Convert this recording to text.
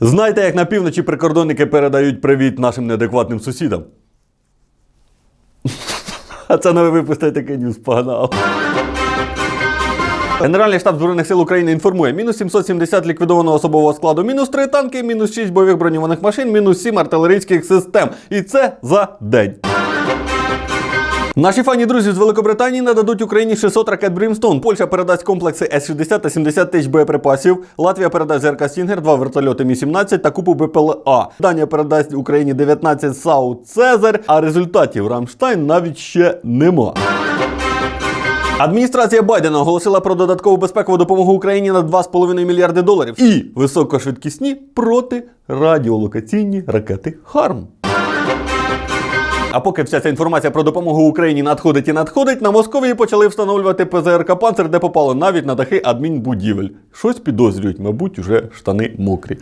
Знаєте, як на півночі прикордонники передають привіт нашим неадекватним сусідам? А це новий випуск такий ньюс погнав. Генеральний штаб Збройних сил України інформує: мінус 770 ліквідованого особового складу, мінус 3 танки, мінус 6 бойових броньованих машин, мінус 7 артилерійських систем. І це за день. Наші фані друзі з Великобританії нададуть Україні 600 ракет Brimstone. Польща передасть комплекси С-60 та 70 тисяч боєприпасів. Латвія передасть ЗРК Стінгер, два вертольоти Мі-17 та купу БПЛА. Данія передасть Україні 19 САУ Цезарь, а результатів Рамштайн навіть ще нема. Адміністрація Байдена оголосила про додаткову безпекову допомогу Україні на 2,5 мільярди доларів і високошвидкісні протирадіолокаційні ракети Харм. А поки вся ця інформація про допомогу Україні надходить і надходить, на Московії почали встановлювати ПЗРК панцир, де попало навіть на дахи адмінбудівель. Щось підозрюють, мабуть, уже штани мокрі.